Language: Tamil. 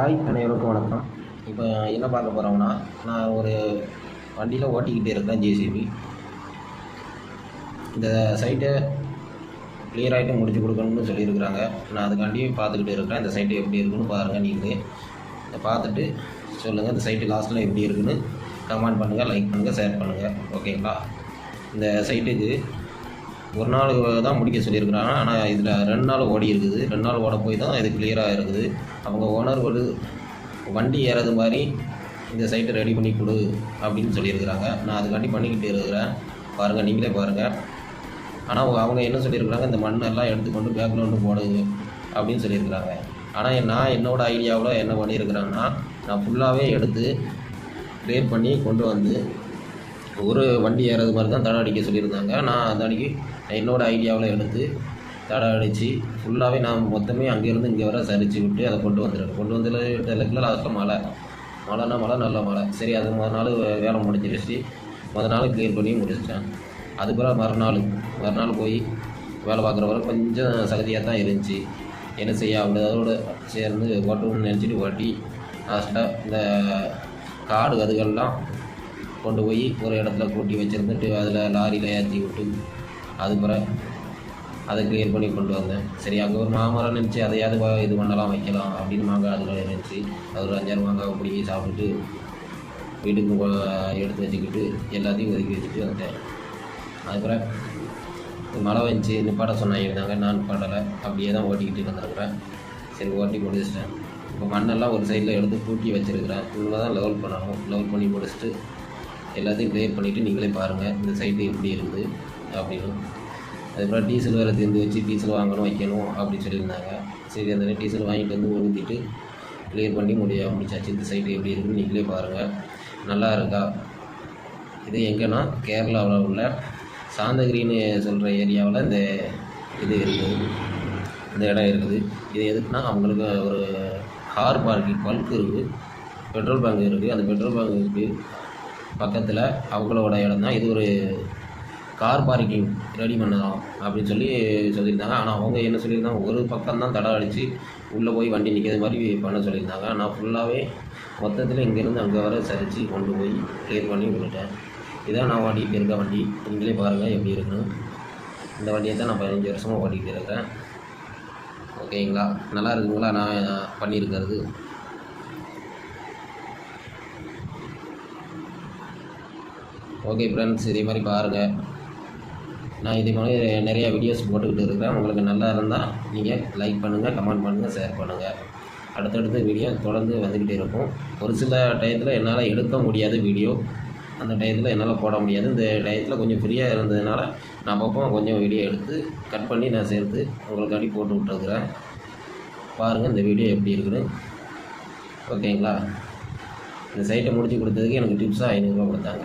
ஹாய் அனைவருக்கும் வணக்கம். இப்போ என்ன பார்க்க போகிறோம்னா நான் ஒரு வண்டியில் ஓட்டிக்கிட்டே இருக்கேன் ஜேசிபி இந்த சைட்டை கிளியர் ஆகிட்டு முடிச்சு கொடுக்கணும்னு சொல்லியிருக்கிறாங்க. நான் அதுக்காண்டி பார்த்துக்கிட்டு இருக்கிறேன். இந்த சைட்டு எப்படி இருக்குன்னு பாருங்கள் நீங்கள். இதை பார்த்துட்டு சொல்லுங்கள் இந்த சைட்டு லாஸ்ட்டில் எப்படி இருக்குன்னு கமெண்ட் பண்ணுங்கள் லைக் பண்ணுங்கள் ஷேர் பண்ணுங்கள் ஓகேங்களா இந்த சைட்டுக்கு ஒரு நாள் தான் முடிக்க சொல்லியிருக்கிறாங்க. ஆனால் இதில் ரெண்டு நாள் ஓடி இருக்குது. ரெண்டு நாள் ஓட போய் தான் இது கிளியராக இருக்குது. அவங்க ஓனர் வண்டி ஏறது மாதிரி இந்த சைட்டை ரெடி பண்ணி கொடு அப்படின்னு சொல்லியிருக்கிறாங்க. நான் அதுக்காண்டி பண்ணிக்கிட்டு இருக்கிறேன். பாருங்கள் நீங்களே பாருங்கள் ஆனால் அவங்க- என்ன சொல்லியிருக்கிறாங்க? இந்த மண்ணெல்லாம் எடுத்துக்கொண்டு பேக்ரவுண்டு போடுது அப்படின்னு சொல்லியிருக்கிறாங்க. ஆனால் நான் என்னோடய ஐடியாவில் என்ன பண்ணியிருக்கிறேன்னா நான் ஃபுல்லாகவே எடுத்து க்ளியர் பண்ணி கொண்டு வந்து ஒரு வண்டி ஏறது மாதிரி தான் தடை அடிக்க சொல்லியிருந்தாங்க. நான் அந்த அன்றைக்கி என்னோடய ஐடியாவில் எடுத்து தடை அடித்து ஃபுல்லாகவே நான் மொத்தமே அங்கேருந்து இங்கே வர சரிச்சு விட்டு அதை கொண்டு வந்துடுறேன் கொண்டு வந்துட்டு லாஸ்ட்டில் மழை. மழைனா மழை நல்ல மழை. சரி அது முத நாள் வேலை முடிஞ்சிருச்சு. முத நாள் கிளியர் பண்ணி முடிச்சிட்டேன். அதுக்கப்புறம் மறுநாள் மறுநாள் போய் வேலை பார்க்குற வரை கொஞ்சம் சகதியாக தான் இருந்துச்சு. என்ன செய்ய அப்படி அதோட சேர்ந்து ஓட்டணும்னு நினச்சிட்டு ஓட்டி லாஸ்ட்டாக இந்த காடு அதுகள்லாம் கொண்டு போய் ஒரு இடத்துல கூட்டி வச்சுருந்துட்டு அதில் லாரியில் ஏற்றி விட்டு அதுக்கப்புறம் அதை கிளியர் பண்ணி கொண்டு வந்தேன். சரி அங்கே ஒரு மாமரம் நினச்சி அதையாவது இது பண்ணலாம் வைக்கலாம் அப்படின்னு மாங்காய் அதில் நினச்சி அது ஒரு அஞ்சாறு மாங்காய் பிடிங்கி சாப்பிட்டுட்டு வீட்டுக்கு எடுத்து வச்சுக்கிட்டு எல்லாத்தையும் ஒதுக்கி வச்சுட்டு வந்தேன். அதுக்கப்புறம் மழை வந்துச்சு நிப்பாட்ட சொன்னாங்க இருந்தாங்க நான் நிப்பாட்டலை. அப்படியே தான் ஓட்டிக்கிட்டு வந்துருக்குறேன். சரி ஓட்டி முடிச்சிட்டேன். இப்போ மண்ணெல்லாம் ஒரு சைடில் எடுத்து பூட்டி வச்சுருக்கிறேன். இவங்க தான் லெவல் பண்ணணும். லெவல் பண்ணி முடிச்சுட்டு எல்லாத்தையும் க்ளியர் பண்ணிவிட்டு நீங்களே பாருங்கள் இந்த சைட்டு எப்படி இருக்குது அப்படின்னு. அதுக்கப்புறம் டீசல் வேறு தீர்ந்து வச்சு டீசல் வாங்கணும் வைக்கணும் அப்படின்னு சொல்லியிருந்தாங்க. சரி அந்த டீசல் வாங்கிட்டு வந்து ஊற்றிட்டு க்ளியர் பண்ணி முடிய முடிச்சாச்சு இந்த சைட்டு எப்படி இருக்குன்னு நீங்களே பாருங்கள் நல்லா இருக்கா? இது எங்கன்னா கேரளாவில் உள்ள சாந்தகிரின்னு சொல்கிற ஏரியாவில் இந்த இது இருக்குது. இந்த இடம் இருக்குது. இது எதுக்குன்னா அவங்களுக்கு ஒரு கார் பார்க்கிங் பல்க் இருக்குது. பெட்ரோல் பங்க் இருக்குது. அந்த பெட்ரோல் பங்குக்கு பக்கத்தில் அவங்களோட இடம் தான் இது ஒரு கார் பார்க்கிங் ரெடி பண்ணலாம் அப்படின்னு சொல்லி சொல்லியிருந்தாங்க. ஆனால் அவங்க என்ன சொல்லியிருந்தாங்க? ஒரு பக்கம் தான் தடை அடித்து உள்ளே போய் வண்டி நிற்கிறது மாதிரி பண்ண சொல்லியிருந்தாங்க. நான் ஃபுல்லாகவே மொத்தத்தில் இங்கேருந்து அங்கே வர சரித்து கொண்டு போய் க்ளியர் பண்ணி விட்டுட்டேன். இதான் நான் ஓட்டிகிட்டு இருக்க வண்டி. நீங்களே பாருங்கள் எப்படி இருக்குன்னு. இந்த வண்டியை தான் நான் பதினஞ்சு வருஷமாக ஓட்டிகிட்டு இருக்கேன். ஓகேங்களா? நல்லா இருக்குங்களா? நான் பண்ணியிருக்கிறது. ஓகே ஃப்ரெண்ட்ஸ் இதே மாதிரி பாருங்கள் நான் இதே மாதிரி நிறைய வீடியோஸ் போட்டுக்கிட்டு இருக்கிறேன். உங்களுக்கு நல்லா இருந்தால் நீங்கள் லைக் பண்ணுங்கள் கமெண்ட் பண்ணுங்கள் ஷேர் பண்ணுங்கள் அடுத்தடுத்த வீடியோ தொடர்ந்து வந்துக்கிட்டே இருக்கும். ஒரு சில டயத்தில் என்னால் எடுக்க முடியாத வீடியோ அந்த டயத்தில் என்னால் போட முடியாது. இந்த டயத்தில் கொஞ்சம் ஃப்ரீயாக இருந்ததுனால நான் அப்பப்போ கொஞ்சம் வீடியோ எடுத்து கட் பண்ணி நான் சேர்த்து உங்களுக்காண்டி போட்டு விட்டுருக்குறேன். பாருங்கள் இந்த வீடியோ எப்படி இருக்குன்னு. ஓகேங்களா இந்த சைட்டை முடித்து கொடுத்ததுக்கு எனக்கு டிப்ஸாக ஐநூறுரூவா கொடுத்தாங்க.